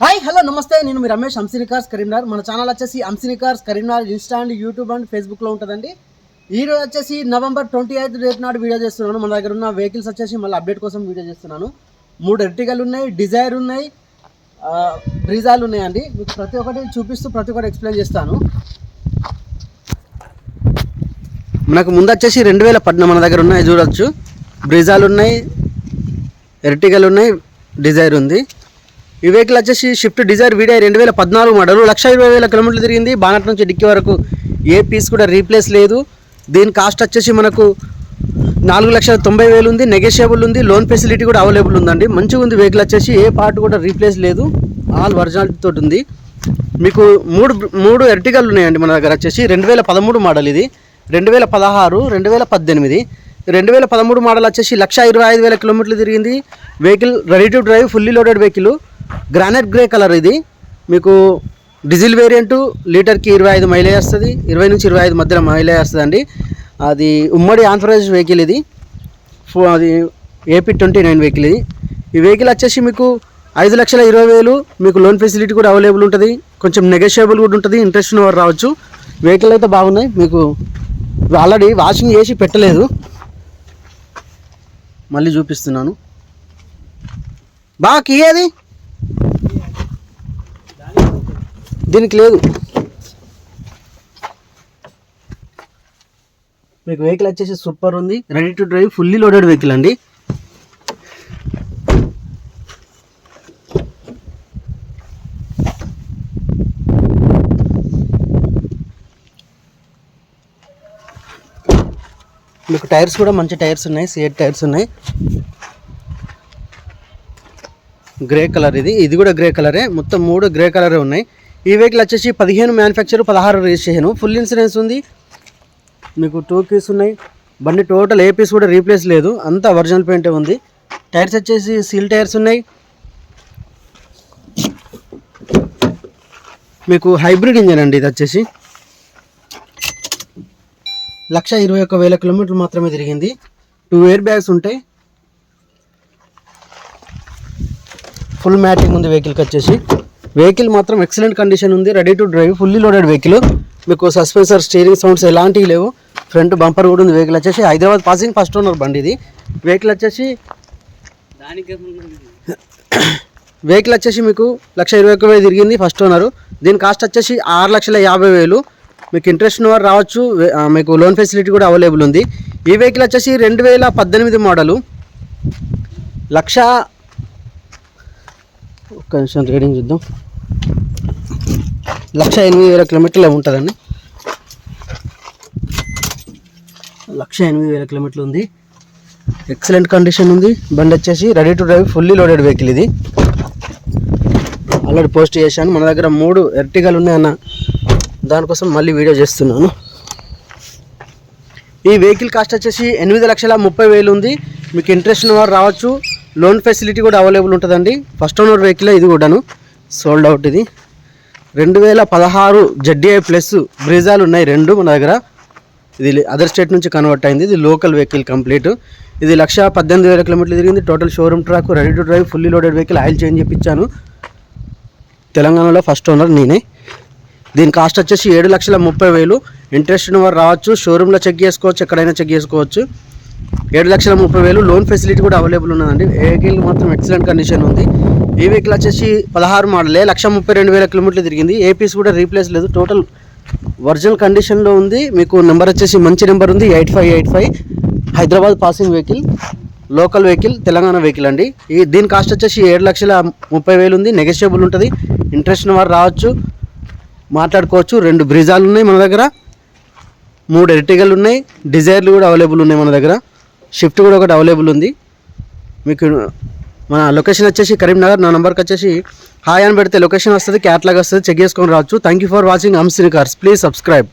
Hi hello నమస్తే. నేను మీ రమేష్ అంసిని కార్స్ కరీంనగర్. మన ఛానల్ వచ్చేసి Amsini cars Karimnagar Insta and YouTube and ఫేస్బుక్లో ఉంటుందండి. ఈ రోజు వచ్చేసి నవంబర్ ట్వంటీ ఎయిత్ రేపు నాడు వీడియో చేస్తున్నాను. మన దగ్గర ఉన్న వెహికల్స్ వచ్చేసి మళ్ళీ అప్డేట్ కోసం వీడియో చేస్తున్నాను. మూడు ఎర్టికలు ఉన్నాయి డిజైర్ ఉన్నాయి బ్రిజాలు బ్రీజాలు ఉన్నాయండి. మీకు ప్రతి ఒక్కటి చూపిస్తూ ప్రతి ఒక్కటి ఎక్స్ప్లెయిన్ చేస్తాను. మనకు ముందు వచ్చేసి రెండు వేల పద్నాలుగు మన దగ్గర ఉన్నాయి చూడవచ్చు బ్రిజాలు ఉన్నాయి ఎర్టికలు ఉన్నాయి డిజైర్ ఉంది. ఈ వెహికల్ వచ్చేసి షిఫ్ట్ డిజైర్ వీడియో రెండు వేల పద్నాలుగు మోడల్ లక్ష ఇరవై వేల కిలోమీటర్లు తిరిగింది. బానట్ నుంచి డిక్కి వరకు ఏ పీస్ కూడా రీప్లేస్ లేదు. దీని కాస్ట్ వచ్చేసి మనకు నాలుగు లక్షల తొంభై వేలు ఉంది. నెగోషియబుల్ ఉంది. లోన్ ఫెసిలిటీ కూడా అవైలబుల్ ఉందండి. మంచిగా ఉంది వెహికల్ వచ్చేసి. ఏ పార్ట్ కూడా రీప్లేస్ లేదు. ఆల్ ఒరిజినాలిటీ తోటి ఉంది. మీకు మూడు మూడు ఎర్టికల్ ఉన్నాయండి మన దగ్గర వచ్చేసి. రెండు వేల పదమూడు మోడల్ ఇది. రెండు వేల పదహారు రెండు వేల పద్దెనిమిది. రెండు వేల పదమూడు మోడల్ వచ్చేసి లక్ష ఇరవై ఐదు వేల కిలోమీటర్లు తిరిగింది. Vehicle ready to drive fully loaded vehicle granite grey colour ఇది. మీకు డీజిల్ వేరియంటు లీటర్కి ఇరవై ఐదు మైలేజ్ వస్తుంది. ఇరవై నుంచి ఇరవై ఐదు మధ్యలో మైలేజ్ వస్తుంది అండి అది ఉమ్మడి ఆంధ్రప్రదేశ్ వెహికల్ ఇది. ఫో- అది ఏపీ ట్వంటీ నైన్ వెహికల్ ఇది. ఈ వెహికల్ వచ్చేసి మీకు ఐదు లక్షల ఇరవై వేలు మీకు లోన్ ఫెసిలిటీ కూడా అవైలబుల్ ఉంటుంది. కొంచెం నెగోషియబుల్ కూడా ఉంటుంది. ఇంట్రెస్ట్ ఉన్నవారు రావచ్చు. వెహికల్ అయితే బాగున్నాయి. మీకు ఆల్రెడీ వాషింగ్ చేసి పెట్టలేదు. మళ్ళీ చూపిస్తున్నాను. బాగా అది దీనికి లేదు. మీకు వెహికల్ వచ్చేసి సూపర్ ఉంది. Ready to drive fully loaded vehicle అండి. మీకు టైర్స్ కూడా మంచి టైర్స్ ఉన్నాయి సిఎట్ టైర్స్ ఉన్నాయి. గ్రే కలర్ ఇది. ఇది కూడా గ్రే కలరే మొత్తం మూడు గ్రే కలరే ఉన్నాయి. ఈ వెహికల్ వచ్చేసి పదిహేను మ్యానుఫ్యాక్చర్ పదహారు రిజిస్ట్రేషన్ ఫుల్ ఇన్సూరెన్స్ ఉంది. మీకు టూ కీస్ ఉన్నాయి. బండి టోటల్ ఏ పీస్ కూడా రీప్లేస్ లేదు. అంతా ఒరిజినల్ పెయింటే ఉంది. టైర్స్ వచ్చేసి సీల్ టైర్స్ ఉన్నాయి. మీకు హైబ్రిడ్ ఇంజన్ అండి ఇది వచ్చేసి. లక్ష ఇరవై ఒక్క వేల కిలోమీటర్లు మాత్రమే తిరిగింది. టూ ఎయిర్ బ్యాగ్స్ ఉంటాయి. ఫుల్ మ్యాటింగ్ ఉంది వెహికల్కి వచ్చేసి. వెహికల్ మాత్రం ఎక్సలెంట్ కండిషన్ ఉంది. Ready to drive fully loaded vehicle మీకు సస్పెన్సర్ స్టీరింగ్ సౌండ్స్ ఎలాంటివి లేవు. ఫ్రంట్ బంపర్ కూడా ఉంది వెహికల్ వచ్చేసి. హైదరాబాద్ పాసింగ్ ఫస్ట్ ఓనర్ బండి ఇది. వెహికల్ వచ్చేసి వెహికల్ వచ్చేసి మీకు లక్ష ఇరవై ఒక్క వేలు తిరిగింది ఫస్ట్ ఓనరు దీని కాస్ట్ వచ్చేసి ఆరు లక్షల యాభై వేలు. మీకు ఇంట్రెస్ట్ ఉన్నవారు రావచ్చు. మీకు లోన్ ఫెసిలిటీ కూడా అవైలబుల్ ఉంది. ఈ వెహికల్ వచ్చేసి రెండు వేల పద్దెనిమిది మోడలు లక్ష కొంచెం రీడింగ్ చూద్దాం. లక్ష ఎనిమిది వేల కిలోమీటర్లు ఉంటుందండి? లక్ష ఎనిమిది వేల కిలోమీటర్లు ఉంది. ఎక్సలెంట్ కండిషన్ ఉంది. బండి వచ్చేసి ready to drive fully loaded vehicle ఇది. ఆల్రెడీ పోస్ట్ చేశాను. మన దగ్గర మూడు ఎర్టిగాలు ఉన్నాయన్న దానికోసం మళ్ళీ వీడియో చేస్తున్నాను. ఈ వెహికల్ కాస్ట్ వచ్చేసి ఎనిమిది లక్షల ముప్పై వేలు ఉంది. మీకు ఇంట్రెస్ట్ ఉన్న వారు రావచ్చు. లోన్ ఫెసిలిటీ కూడా అవైలబుల్ ఉంటుందండి. ఫస్ట్ ఓనర్ వెహికల్ ఇది కూడాను. సోల్డ్ అవుట్ ఇది. రెండు వేల పదహారు జడ్డీఐ ప్లస్ బ్రిజాలు ఉన్నాయి రెండు మన దగ్గర. ఇది అదర్ స్టేట్ నుంచి కన్వర్ట్ అయింది. ఇది లోకల్ వెహికల్ కంప్లీట్. ఇది లక్ష పద్దెనిమిది వేల కిలోమీటర్లు తిరిగింది. Total showroom track ready to drive fully loaded vehicle oil change చేయించాను తెలంగాణలో ఫస్ట్ ఓనర్ నేనే. దీని కాస్ట్ వచ్చేసి ఏడు లక్షల ముప్పై వేలు. ఇంట్రెస్ట్ ఉన్న వారు రావచ్చు షోరూంలో చెక్ చేసుకోవచ్చు. ఎక్కడైనా చెక్ చేసుకోవచ్చు. ఏడు లక్షల ముప్పై వేలు లోన్ ఫెసిలిటీ కూడా అవైలబుల్ ఉన్నదండి. వెహికల్ మాత్రం ఎక్సలెంట్ కండిషన్ ఉంది. ఈ వెహికల్ వచ్చేసి పదహారు మోడలే లక్ష ముప్పై రెండు వేల కిలోమీటర్లు తిరిగింది. ఏపీస్ కూడా రీప్లేస్ లేదు. టోటల్ ఒరిజినల్ కండిషన్లో ఉంది. మీకు నెంబర్ వచ్చేసి మంచి నెంబర్ ఉంది. Eight five eight five. Hyderabad passing vehicle local vehicle Telangana vehicle అండి. ఈ దీని కాస్ట్ వచ్చేసి ఏడు లక్షల ముప్పై వేలు ఉంది. నెగోషియబుల్ ఉంటుంది. ఇంట్రెస్ట్ ఉన్న వారు రావచ్చు మాట్లాడుకోవచ్చు. రెండు బ్రిజాలు ఉన్నాయి మన దగ్గర. మూడు ఎర్టిగల్ ఉన్నాయి. డిజైర్లు కూడా అవైలబుల్ ఉన్నాయి మన దగ్గర. షిఫ్ట్ కూడా ఒకటి అవైలబుల్ ఉంది. మీకు మన లొకేషన్ వచ్చేసి కరీంనగర్ నా నెంబర్కి వచ్చేసి హాయ్ అని పెడితే లొకేషన్ వస్తుంది క్యాట్లాగ్ వస్తుంది చెక్ చేసుకొని రావచ్చు. థ్యాంక్ యూ ఫర్ వాచింగ్ అంసిని కార్స్ ప్లీజ్ సబ్స్క్రైబ్